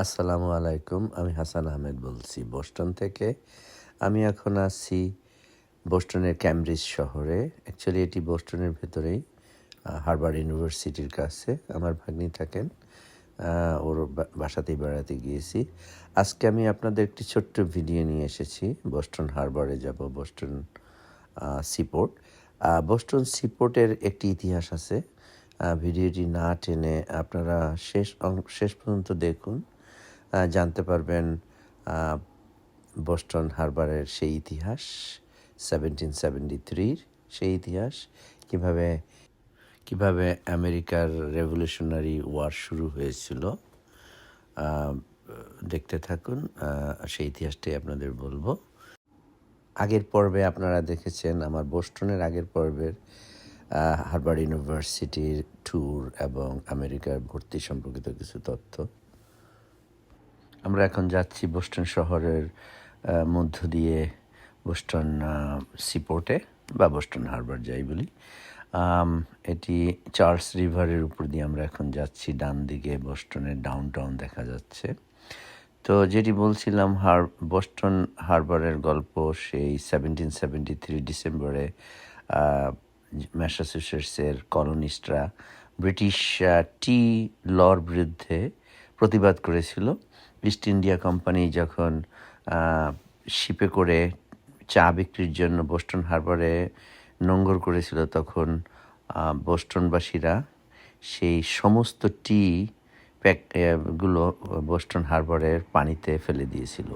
আসসালামু আলাইকুম, আমি হাসান আহমেদ বলছি বোস্টন থেকে। আমি এখন আছি বোস্টনের ক্যামব্রিজ শহরে। অ্যাকচুয়ালি এটি বোস্টনের ভেতরেই হার্ভার্ড ইউনিভার্সিটির কাছে আমার ভাগ্নি থাকেন। ওর বাসাতেই বেড়াতে গিয়েছি। আজকে আমি আপনাদের একটি ছোট্ট ভিডিও নিয়ে এসেছি। বোস্টন হারবারে যাব, বোস্টন সিপোর্ট। বোস্টন সিপোর্টের একটি ইতিহাস আছে। ভিডিওটি না টেনে আপনারা শেষ শেষ পর্যন্ত দেখুন। জানতে পারবেন বোস্টন হারবারের সেই ইতিহাস সেভেন্টিন সেভেন্টি থ্রির সেই ইতিহাস, কীভাবে কীভাবে আমেরিকার রেভলিউশনারি ওয়ার শুরু হয়েছিল দেখতে থাকুন সেই ইতিহাসটাই আপনাদের বলব। আগের পর্বে আপনারা দেখেছেন আমার বোস্টনের আগের পর্বের হার্ভার্ড ইউনিভার্সিটির ট্যুর এবং আমেরিকার ভর্তি সম্পর্কিত কিছু তথ্য। আমরা এখন যাচ্ছি বোস্টন শহরের মধ্য দিয়ে বোস্টন সিপোর্টে বা বোস্টন হারবার যাই বলি। এটি চার্লস রিভারের উপর দিয়ে আমরা এখন যাচ্ছি। ডান দিকে বোস্টনের ডাউন টাউন দেখা যাচ্ছে। তো যেটি বলছিলাম, হার, বোস্টন হারবারের গল্প সেই সেভেন্টিন সেভেন্টি থ্রি ডিসেম্বরে ম্যাসাচুসেটসের কলোনিস্টরা ব্রিটিশ টি লর বিরুদ্ধে প্রতিবাদ করেছিল। ইস্ট ইন্ডিয়া কোম্পানি যখন শিপে করে চা বিক্রির জন্য বোস্টন হারবারে নোঙ্গর করেছিল তখন বোস্টনবাসীরা সেই সমস্ত টি প্যাক আহ, গুলো বোস্টন হারবারের পানিতে ফেলে দিয়েছিল।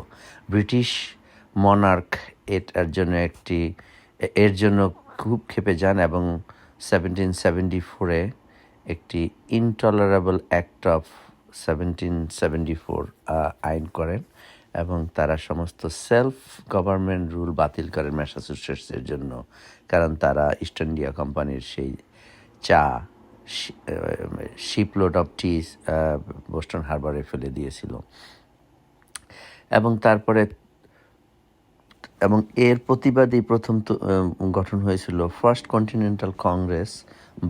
ব্রিটিশ মনার্ক এটার জন্য একটি এর জন্য খুব ক্ষেপে যান এবং সেভেন্টিন সেভেন্টি ফোরে একটি intolerable act of seventeen seventy four আইন করেন এবং তারা সমস্ত সেলফ গভর্নমেন্ট রুল বাতিল করেন ম্যাসাচুসেটসের জন্য। কারণ তারা ইস্ট ইন্ডিয়া কোম্পানির সেই চা শিপলোড অফ টি বোস্টন হারবারে ফেলে দিয়েছিল। এবং তারপরে, এবং এর প্রতিবাদী প্রথম গঠন হয়েছিল first continental congress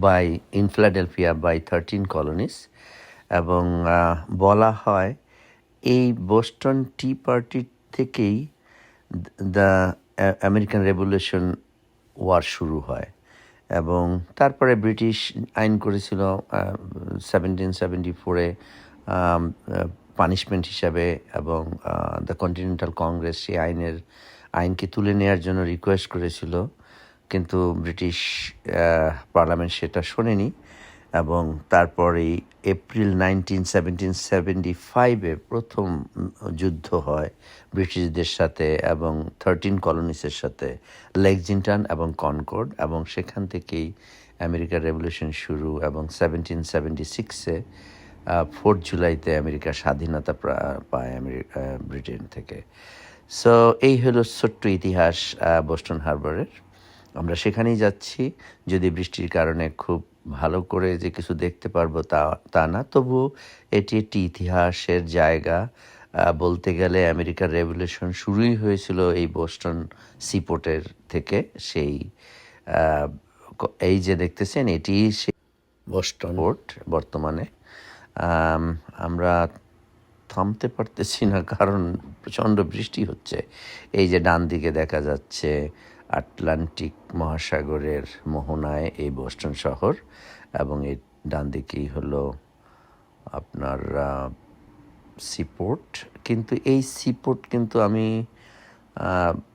by in Philadelphia by thirteen colonies এবং বলা হয় এই বোস্টন টি পার্টি থেকেই দ্য আমেরিকান রেভলিউশন ওয়ার শুরু হয়। এবং তারপরে ব্রিটিশ আইন করেছিল সেভেন্টিন সেভেন্টি ফোরে পানিশমেন্ট হিসাবে এবং দ্য কন্টিনেন্টাল কংগ্রেস সেই আইনের, আইনকে তুলে নেওয়ার জন্য রিকোয়েস্ট করেছিল। কিন্তু ব্রিটিশ পার্লামেন্ট সেটা শোনেনি। এবং তারপরেই এপ্রিল নাইনটিন সেভেন্টিন সেভেন্টি ফাইভে প্রথম যুদ্ধ হয় ব্রিটিশদের সাথে এবং থার্টিন কলোনিসের সাথে লেগজিংটন এবং কনকর্ড এবং সেখান থেকেই আমেরিকার রেভলিউশন শুরু এবং সেভেন্টিন সেভেন্টি সিক্সে ফোর্থ জুলাইতে আমেরিকা স্বাধীনতা পায় আমেরিকা ব্রিটেন থেকে। সো এই হলো ছোট্ট ইতিহাস বোস্টন হারবারের। আমরা সেখানেই যাচ্ছি। যদি বৃষ্টির কারণে খুব ভালো করে যে কিছু দেখতে পারব তা তা না। তবুও এটি একটি ইতিহাসের জায়গা। বলতে গেলে আমেরিকার রেভলিউশন শুরুই হয়েছিল এই বোস্টন সিপোর্টের থেকে। সেই এই যে দেখতেছেন এটি সেই বোস্টন। পোর্ট বর্তমানে। আমরা থামতে পারতেছি না কারণ প্রচণ্ড বৃষ্টি হচ্ছে। এই যে ডান দিকে দেখা যাচ্ছে আটলান্টিক মহাসাগরের মোহনায় এই বোস্টন শহর এবং এর ডান দিকেই হলো আপনার সিপোর্ট কিন্তু এই সিপোর্ট কিন্তু আমি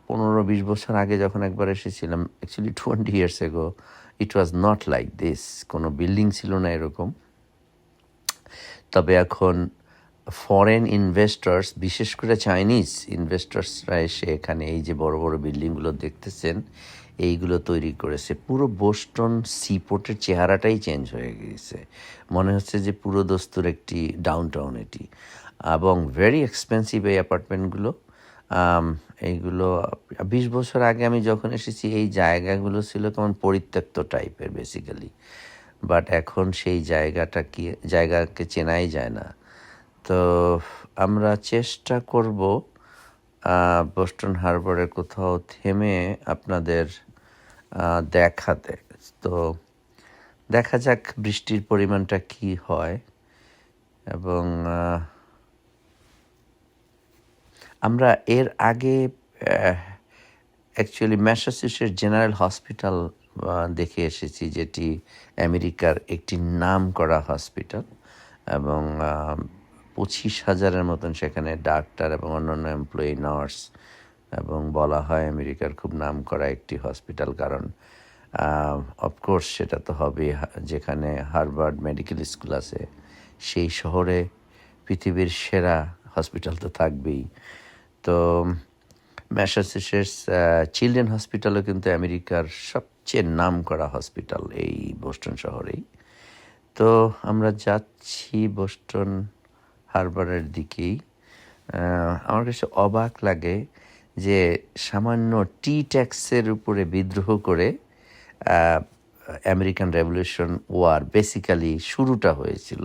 পনেরো বিশ বছর আগে যখন একবার এসেছিলাম actually twenty years ago it was not like this কোনো বিল্ডিং ছিল না এরকম। তবে এখন ফরেন ইনভেস্টার্স বিশেষ করে চাইনিজ ইনভেস্টার্সরা এসে এখানে এই যে বড় বড় বিল্ডিংগুলো দেখতেছেন, এইগুলো তৈরি করেছে। পুরো বোস্টন সিপোর্টের চেহারাটাই চেঞ্জ হয়ে গিয়েছে মনে হচ্ছে যে পুরো দস্তুর একটি ডাউনটাউন এটি। এবং ভেরি এক্সপেন্সিভ এই অ্যাপার্টমেন্টগুলো এইগুলো, বিশ বছর আগে আমি যখন এসেছি, এই জায়গাগুলো ছিল কেমন পরিত্যক্ত টাইপের বেসিক্যালি বাট এখন সেই জায়গাটা কি, জায়গাকে চেনাই যায় না। তো আমরা চেষ্টা করব বোস্টন হারবারে কোথাও থেমে আপনাদের দেখাতে। তো দেখা যাক বৃষ্টির পরিমাণটা কি হয়। এবং আমরা এর আগে অ্যাকচুয়ালি ম্যাসাচুসেটস জেনারেল হসপিটাল দেখে এসেছি যেটি আমেরিকার একটি নাম করা হসপিটাল এবং পঁচিশ হাজারের মতন সেখানে ডাক্তার এবং অন্যান্য এমপ্লয়ি নার্স এবং বলা হয় আমেরিকার খুব নাম করা একটি হসপিটাল কারণ অফকোর্স সেটা তো হবে যেখানে হার্ভার্ড মেডিকেল স্কুল আছে, সেই শহরে পৃথিবীর সেরা হসপিটাল তো থাকবেই। তো ম্যাসাচুসেটস চিলড্রেন হসপিটালও কিন্তু আমেরিকার সবচেয়ে নাম করা হসপিটাল এই বোস্টন শহরেই। তো আমরা যাচ্ছি বোস্টন হারবারের দিকেই। আমার কাছে অবাক লাগে যে সামান্য টি ট্যাক্সের উপরে বিদ্রোহ করে আমেরিকান রেভলিউশন ওয়ার বেসিক্যালি শুরুটা হয়েছিল।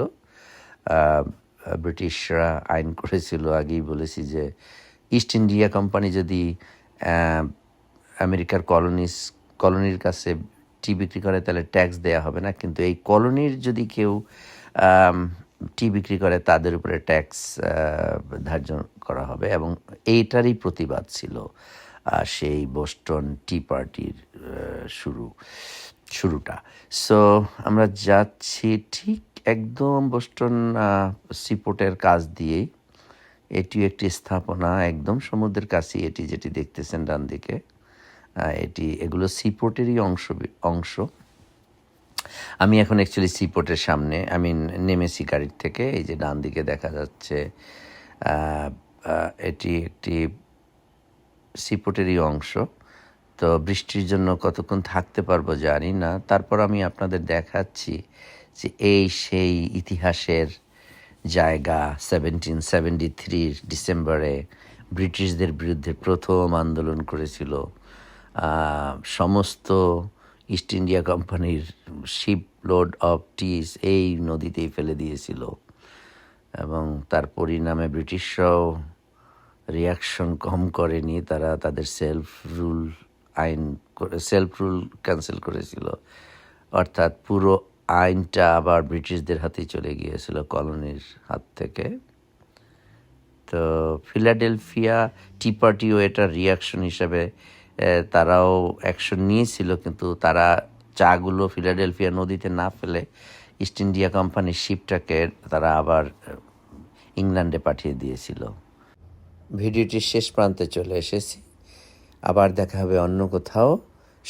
ব্রিটিশরা আইন করেছিল, আগেই বলেছি যে ইস্ট ইন্ডিয়া কোম্পানি যদি আমেরিকার কলোনিস, কলোনির কাছে টি বিক্রি করে, তাহলে ট্যাক্স দেয়া হবে না। কিন্তু এই কলোনির যদি কেউ টি বিক্রি করে তাদের উপরে ট্যাক্স ধার্য করা হবে এবং এইটারই প্রতিবাদ ছিল সেই বোস্টন টি পার্টির শুরু, শুরুটা। সো আমরা যাচ্ছি ঠিক একদম বোস্টন সিপোর্টের কাজ দিয়েই। এটি একটি স্থাপনা, একদম সমুদ্রের কাছে এটি যেটি দেখতেছেন ডান দিকে এটি, এগুলো সিপোর্টেরই অংশ অংশ। আমি এখন অ্যাকচুয়ালি সিপোর্টের সামনে আমি নেমেছি গাড়ির থেকে, এই যে ডান দিকে দেখা যাচ্ছে এটি একটি সিপোর্টেরই অংশ। তো বৃষ্টির জন্য কতক্ষণ থাকতে পারব জানি না। তারপর আমি আপনাদের দেখাচ্ছি যে এই সেই ইতিহাসের জায়গা সেভেন্টিন সেভেন্টি থ্রির ডিসেম্বরে ব্রিটিশদের বিরুদ্ধে প্রথম আন্দোলন করেছিল সমস্ত ইস্ট ইন্ডিয়া কোম্পানির শিপ লোড অফ টিস এই নদীতেই ফেলে দিয়েছিল। এবং তার পরিণামে ব্রিটিশরাও রিয়াকশন কম করেনি, তারা তাদের সেলফ রুল আইন করে সেলফ রুল ক্যান্সেল করেছিল। অর্থাৎ পুরো আইনটা আবার ব্রিটিশদের হাতেই চলে গিয়েছিল কলোনির হাত থেকে। তো ফিলাডেলফিয়া টি পার্টিও এটা রিয়াকশন হিসাবে তারাও অ্যাকশন নিয়েছিল, কিন্তু তারা চাগুলো ফিলাডেলফিয়া নদীতে না ফেলে ইস্ট ইন্ডিয়া কোম্পানির শিপটাকে তারা আবার ইংল্যান্ডে পাঠিয়ে দিয়েছিল। ভিডিওটির শেষ প্রান্তে চলে এসেছি। আবার দেখা হবে অন্য কোথাও।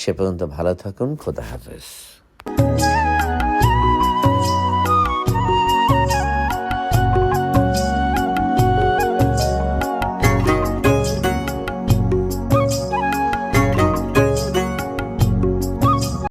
সে পর্যন্ত ভালো থাকুন, খোদা হাফেজ।